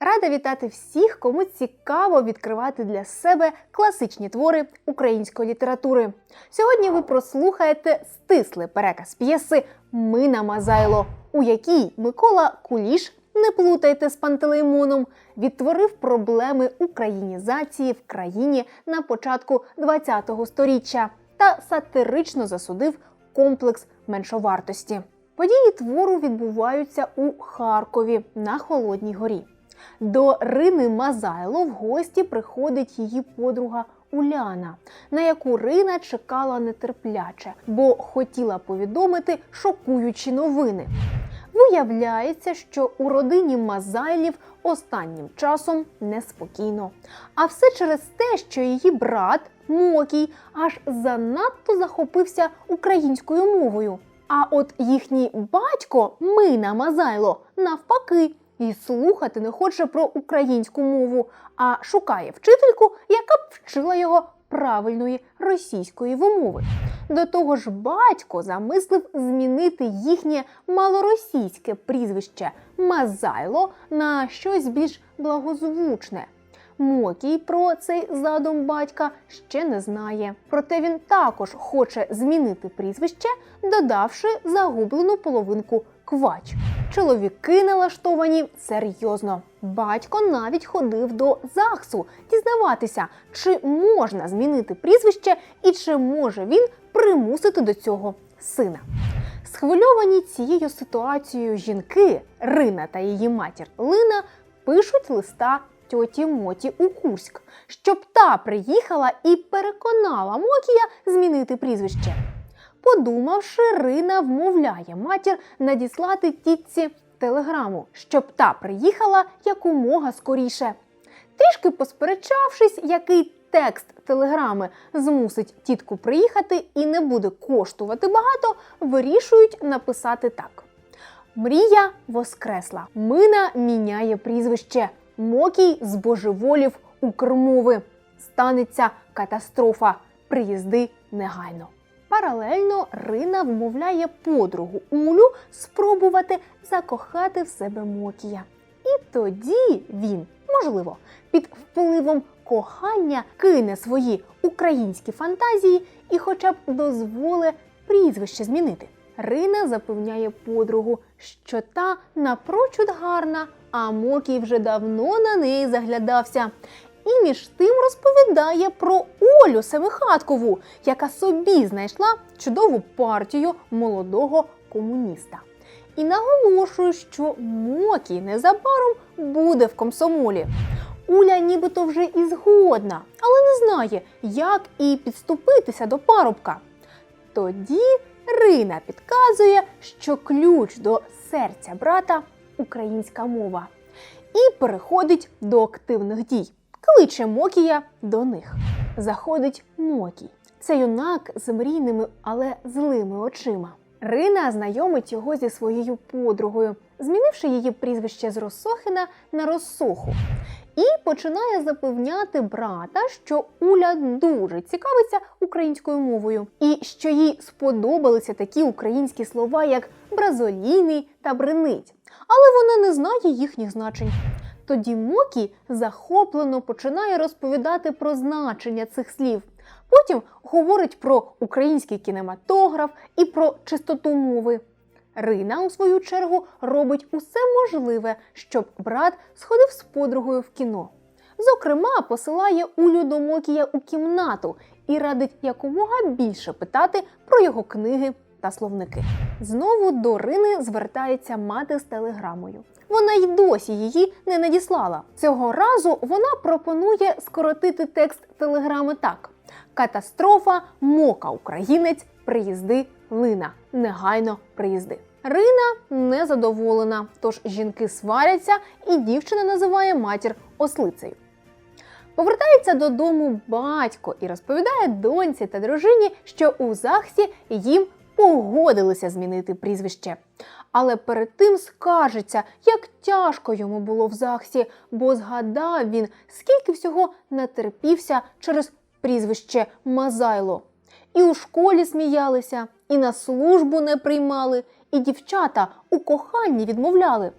Рада вітати всіх, кому цікаво відкривати для себе класичні твори української літератури. Сьогодні ви прослухаєте стислий переказ п'єси Мина Мазайло, у якій Микола Куліш, не плутайте з Пантелеймоном, відтворив проблеми українізації в країні на початку ХХ століття та сатирично засудив комплекс меншовартості. Події твору відбуваються у Харкові на Холодній горі. До Рини Мазайло в гості приходить її подруга Уляна, на яку Рина чекала нетерпляче, бо хотіла повідомити шокуючі новини. Виявляється, що у родині Мазайлів останнім часом неспокійно. А все через те, що її брат Мокій аж занадто захопився українською мовою. А от їхній батько Мина Мазайло навпаки і слухати не хоче про українську мову, а шукає вчительку, яка б вчила його правильної російської вимови. До того ж, батько замислив змінити їхнє малоросійське прізвище Мазайло на щось більш благозвучне. Мокій про цей задум батька ще не знає. Проте він також хоче змінити прізвище, додавши загублену половинку квач. Чоловіки налаштовані серйозно. Батько навіть ходив до ЗАГСу дізнаватися, чи можна змінити прізвище і чи може він примусити до цього сина. Схвильовані цією ситуацією жінки Рина та її матір Лина пишуть листа тьоті Моті у Курськ, щоб та приїхала і переконала Мокія змінити прізвище. Подумавши, Рина вмовляє матір надіслати тітці телеграму, щоб та приїхала якомога скоріше. Трішки посперечавшись, який текст телеграми змусить тітку приїхати і не буде коштувати багато, вирішують написати так: Мрія воскресла. Мина міняє прізвище. Мокій збожеволів у Кормови. Станеться катастрофа. Приїзди негайно. Паралельно Рина вмовляє подругу Улю спробувати закохати в себе Мокія. І тоді він, можливо, під впливом кохання кине свої українські фантазії і хоча б дозволить прізвище змінити. Рина запевняє подругу, що та напрочуд гарна, а Мокій вже давно на неї заглядався. І між тим розповідає про Олю Семихаткову, яка собі знайшла чудову партію молодого комуніста. І наголошує, що Мокій незабаром буде в комсомолі. Уля нібито вже і згодна, але не знає, як і підступитися до парубка. Тоді Рина підказує, що ключ до серця брата українська мова, і переходить до активних дій. Кличе Мокія до них. Заходить Мокій. Це юнак з мрійними, але злими очима. Рина знайомить його зі своєю подругою, змінивши її прізвище з Росохина на Росоху. І починає запевняти брата, що Уля дуже цікавиться українською мовою, і що їй сподобалися такі українські слова, як бразолійний та бринить. Але вона не знає їхніх значень. Тоді Мокі захоплено починає розповідати про значення цих слів. Потім говорить про український кінематограф і про чистоту мови. Рина, у свою чергу, робить усе можливе, щоб брат сходив з подругою в кіно. Зокрема, посилає Улю до Мокія у кімнату і радить якомога більше питати про його книги та словники. Знову до Рини звертається мати з телеграмою. Вона й досі її не надіслала. Цього разу вона пропонує скоротити текст телеграми так: Катастрофа, мока українець, приїзди, лина. Негайно приїзди. Рина незадоволена, тож жінки сваряться, і дівчина називає матір ослицею. Повертається додому батько і розповідає доньці та дружині, що у ЗАГСі їм погодилися змінити прізвище. Але перед тим скаржиться, як тяжко йому було в ЗАГСі, бо згадав він, скільки всього натерпівся через прізвище Мазайло. І у школі сміялися, і на службу не приймали, і дівчата у коханні відмовляли.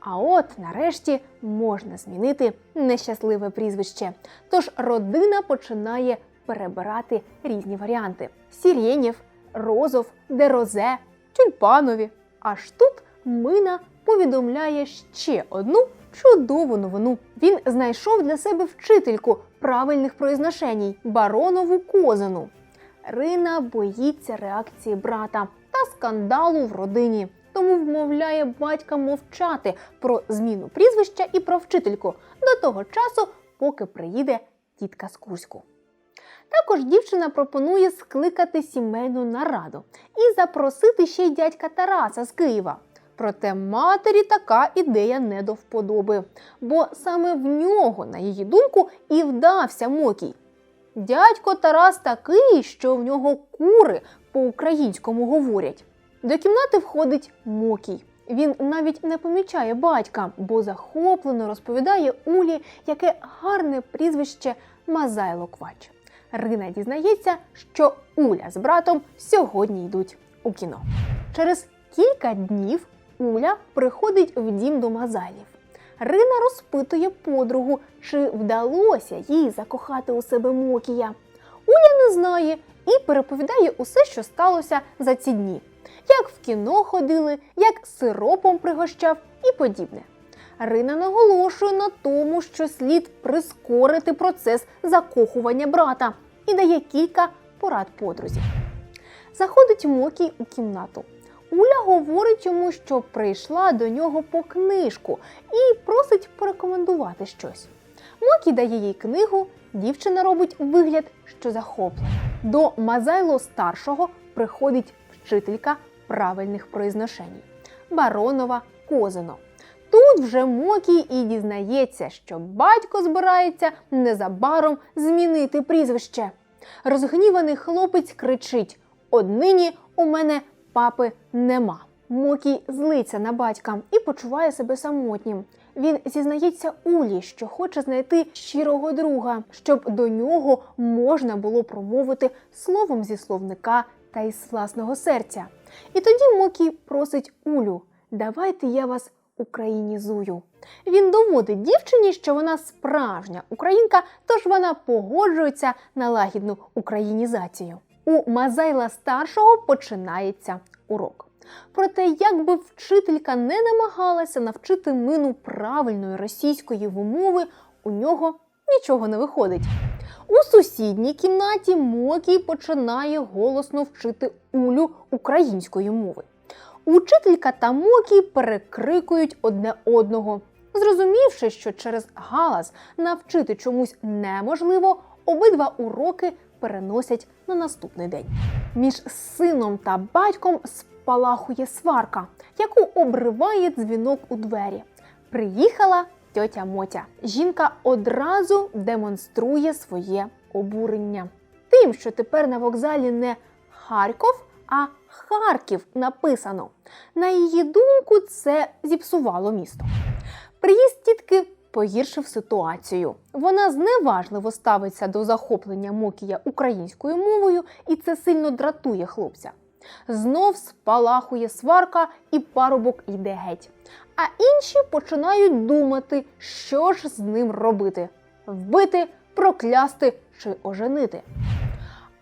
А от нарешті можна змінити нещасливе прізвище. Тож родина починає перебирати різні варіанти: Сірєнєв, Розов, Дерозе, Тюльпанові. Аж тут Мина повідомляє ще одну чудову новину. Він знайшов для себе вчительку правильних произношеній баронову козину. Рина боїться реакції брата та скандалу в родині, тому вмовляє батька мовчати про зміну прізвища і про вчительку до того часу, поки приїде тітка з Кузьку. Також дівчина пропонує скликати сімейну нараду і запросити ще й дядька Тараса з Києва. Проте матері така ідея не до вподоби, бо саме в нього, на її думку, і вдався Мокій. Дядько Тарас такий, що в нього кури по-українському говорять. До кімнати входить Мокій. Він навіть не помічає батька, бо захоплено розповідає Улі, яке гарне прізвище Мазайло Квач. Рина дізнається, що Уля з братом сьогодні йдуть у кіно. Через кілька днів Уля приходить в дім до Мазайлів. Рина розпитує подругу, чи вдалося їй закохати у себе Мокія. Уля не знає і переповідає усе, що сталося за ці дні. Як в кіно ходили, як сиропом пригощав і подібне. Рина наголошує на тому, що слід прискорити процес закохування брата і дає кілька порад подрузі. Заходить Мокій у кімнату. Уля говорить йому, що прийшла до нього по книжку і просить порекомендувати щось. Мокі дає їй книгу, дівчина робить вигляд, що захоплена. До Мазайло старшого приходить вчителька правильних произношень Баронова Козино. Тут вже Мокій і дізнається, що батько збирається незабаром змінити прізвище. Розгніваний хлопець кричить: Однині у мене папи нема. Мокій злиться на батька і почуває себе самотнім. Він зізнається Улі, що хоче знайти щирого друга, щоб до нього можна було промовити словом зі словника та із власного серця. І тоді Мокій просить Улю: давайте я вас українізую. Він доводить дівчині, що вона справжня українка, тож вона погоджується на лагідну українізацію. У Мазайла старшого починається урок. Проте, як би вчителька не намагалася навчити мину правильної російської вимови, у нього нічого не виходить. У сусідній кімнаті Мокій починає голосно вчити Улю української мови. Учителька та Мокій перекрикують одне одного. Зрозумівши, що через галас навчити чомусь неможливо, обидва уроки переносять на наступний день. Між сином та батьком спалахує сварка, яку обриває дзвінок у двері. Приїхала тьотя Мотя. Жінка одразу демонструє своє обурення. Тим, що тепер на вокзалі не Харків, а Харків написано. На її думку, це зіпсувало місто. Приїзд тітки погіршив ситуацію. Вона зневажливо ставиться до захоплення Мокія українською мовою, і це сильно дратує хлопця. Знов спалахує сварка, і парубок йде геть. А інші починають думати, що ж з ним робити: вбити, проклясти чи оженити.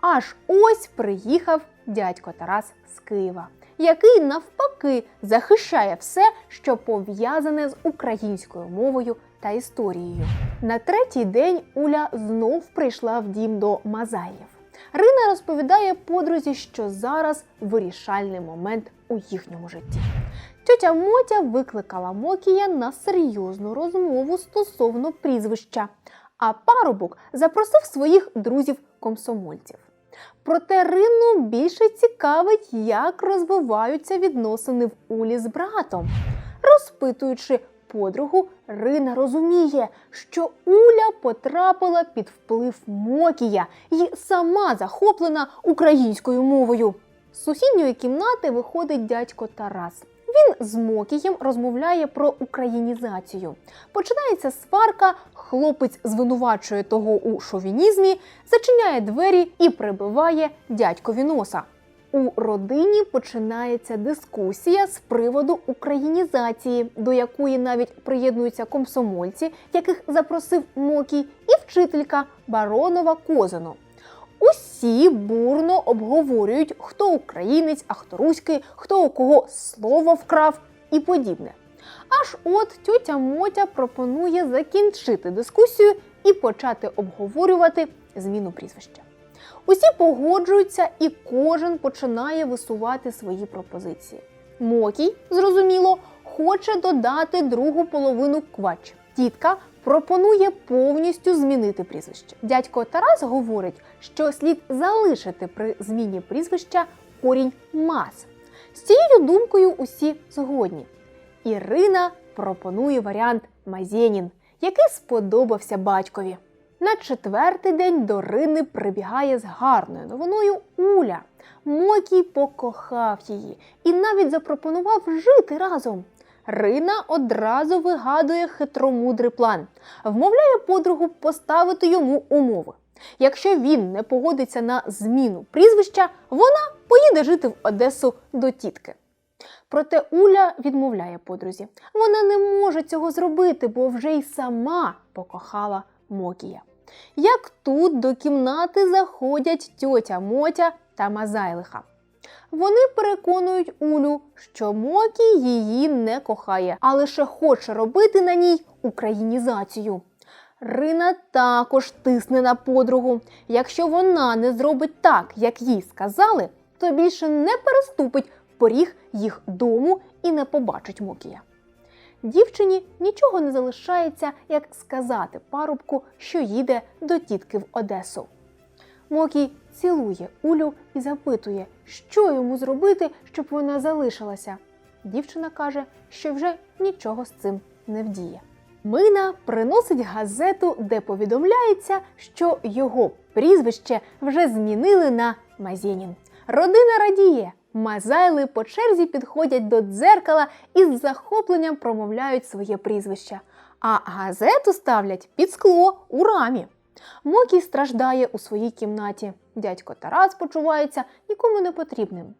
Аж ось приїхав дядько Тарас з Києва, який навпаки захищає все, що пов'язане з українською мовою та історією. На третій день Уля знов прийшла в дім до Мазаїв. Рина розповідає подрузі, що зараз вирішальний момент у їхньому житті. Тьотя Мотя викликала Мокія на серйозну розмову стосовно прізвища, а парубок запросив своїх друзів-комсомольців. Проте Рину більше цікавить, як розвиваються відносини в Улі з братом. Розпитуючи подругу, Рина розуміє, що Уля потрапила під вплив Мокія і сама захоплена українською мовою. З сусідньої кімнати виходить дядько Тарас. Він з Мокієм розмовляє про українізацію. Починається сварка, хлопець звинувачує того у шовінізмі, зачиняє двері і прибиває дядькові носа. у родині починається дискусія з приводу українізації, до якої навіть приєднуються комсомольці, яких запросив Мокій, і вчителька Баронова Козино. Усі бурно обговорюють, хто українець, а хто руський, хто у кого слово вкрав і подібне. Аж от тьотя Мотя пропонує закінчити дискусію і почати обговорювати зміну прізвища. Усі погоджуються, і кожен починає висувати свої пропозиції. Мокій, зрозуміло, хоче додати другу половину квач. Тітка пропонує повністю змінити прізвище. Дядько Тарас говорить, що слід залишити при зміні прізвища корінь мас. З цією думкою усі згодні. Ірина пропонує варіант Мазєнін, який сподобався батькові. На четвертий день до Рини прибігає з гарною новиною Уля. Мокій покохав її і навіть запропонував жити разом. Рина одразу вигадує хитромудрий план, вмовляє подругу поставити йому умови. Якщо він не погодиться на зміну прізвища, вона поїде жити в Одесу до тітки. Проте Уля відмовляє подрузі. Вона не може цього зробити, бо вже й сама покохала Мокія. Як тут до кімнати заходять тьотя Мотя та Мазайлиха. Вони переконують Улю, що Мокій її не кохає, а лише хоче робити на ній українізацію. Рина також тисне на подругу. Якщо вона не зробить так, як їй сказали, то більше не переступить поріг їх дому і не побачить Мокія. Дівчині нічого не залишається, як сказати парубку, що їде до тітки в Одесу. Мокій цілує Улю і запитує, що йому зробити, щоб вона залишилася. Дівчина каже, що вже нічого з цим не вдіє. Мина приносить газету, де повідомляється, що його прізвище вже змінили на Мазєнін. Родина радіє. Мазайли по черзі підходять до дзеркала і з захопленням промовляють своє прізвище. А газету ставлять під скло у рамі. Мокій страждає у своїй кімнаті. Дядько Тарас почувається нікому не потрібним.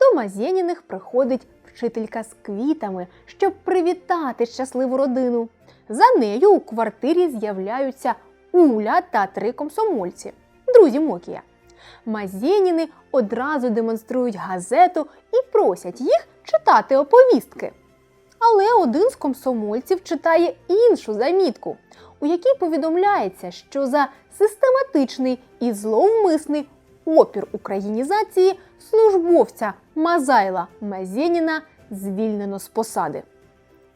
До Мазєніних приходить вчителька з квітами, щоб привітати щасливу родину. За нею у квартирі з'являються Уля та три комсомольці, друзі Мокія. Мазєніни одразу демонструють газету і просять їх читати оповістки. Але один з комсомольців читає іншу замітку, у якій повідомляється, що за систематичний і зловмисний опір українізації службовця Мазайла Мазєніна звільнено з посади.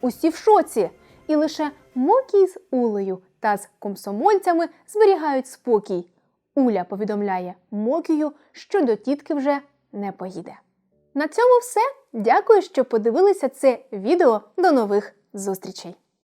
Усі в шоці, і лише Мокій з Улею та з комсомольцями зберігають спокій. Уля повідомляє Мокію, що до тітки вже не поїде. На цьому все. Дякую, що подивилися це відео. До нових зустрічей!